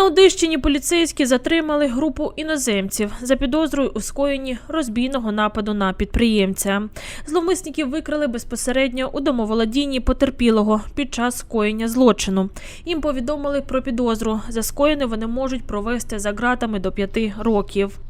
На Одещині поліцейські затримали групу іноземців за підозрою у скоєнні розбійного нападу на підприємця. Зловмисників викрили безпосередньо у домоволодінні потерпілого під час скоєння злочину. Їм повідомили про підозру. За скоєне вони можуть провести за ґратами до п'яти років.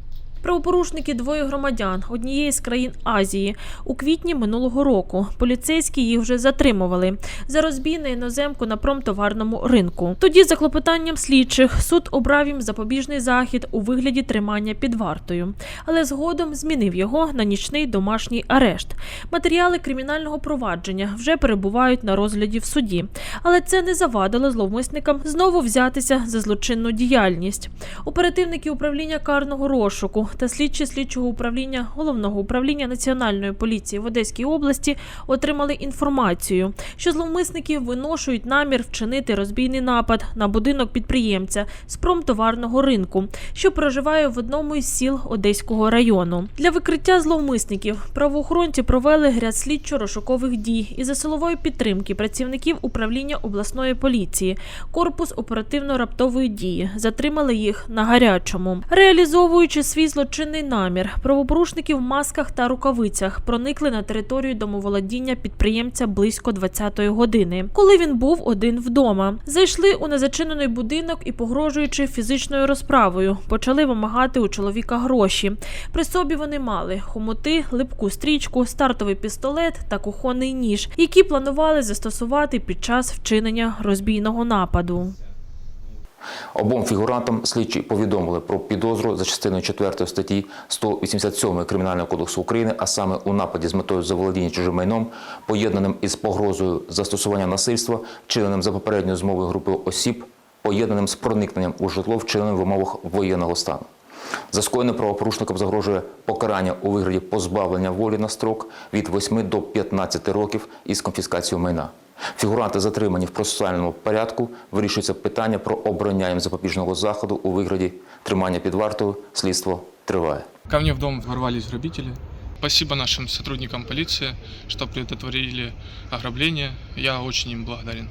Правопорушники двоє громадян однієї з країн Азії. У квітні минулого року поліцейські їх вже затримували за розбій на іноземку на промтоварному ринку. Тоді, за клопотанням слідчих, суд обрав їм запобіжний захід у вигляді тримання під вартою, але згодом змінив його на нічний домашній арешт. Матеріали кримінального провадження вже перебувають на розгляді в суді, але це не завадило зловмисникам знову взятися за злочинну діяльність. Оперативники управління карного розшуку та слідчі слідчого управління головного управління національної поліції в Одеській області отримали інформацію, що зловмисники виношують намір вчинити розбійний напад на будинок підприємця з промтоварного ринку, що проживає в одному із сіл Одеського району. Для викриття зловмисників правоохоронці провели ряд слідчо-розшукових дій і за силової підтримки працівників управління обласної поліції, корпус оперативно-раптової дії. Затримали їх на гарячому, реалізовуючи свій злочинний намір. Правопорушники в масках та рукавицях проникли на територію домоволодіння підприємця близько 20-ї години, коли він був один вдома. Зайшли у незачинений будинок і, погрожуючи фізичною розправою, почали вимагати у чоловіка гроші. При собі вони мали хомути, липку стрічку, стартовий пістолет та кухонний ніж, які планували застосувати під час вчинення розбійного нападу. Обом фігурантам слідчі повідомили про підозру за частиною 4 статті 187 Кримінального кодексу України, а саме у нападі з метою заволодіння чужим майном, поєднаним із погрозою застосування насильства, вчиненим за попередньою змовою групи осіб, поєднаним з проникненням у житло, вчиненим в умовах воєнного стану. За скоєне правопорушникам загрожує покарання у вигляді позбавлення волі на строк від 8 до 15 років із конфіскацією майна. Фігуранти затримані в процесуальному порядку. Вирішується питання про обрання їм запобіжного заходу у вигляді тримання під вартою. Слідство триває. Ко мне в дом ворвались грабители. Спасибо нашим сотрудникам полиции, что предотвратили ограбление. Я очень им благодарен.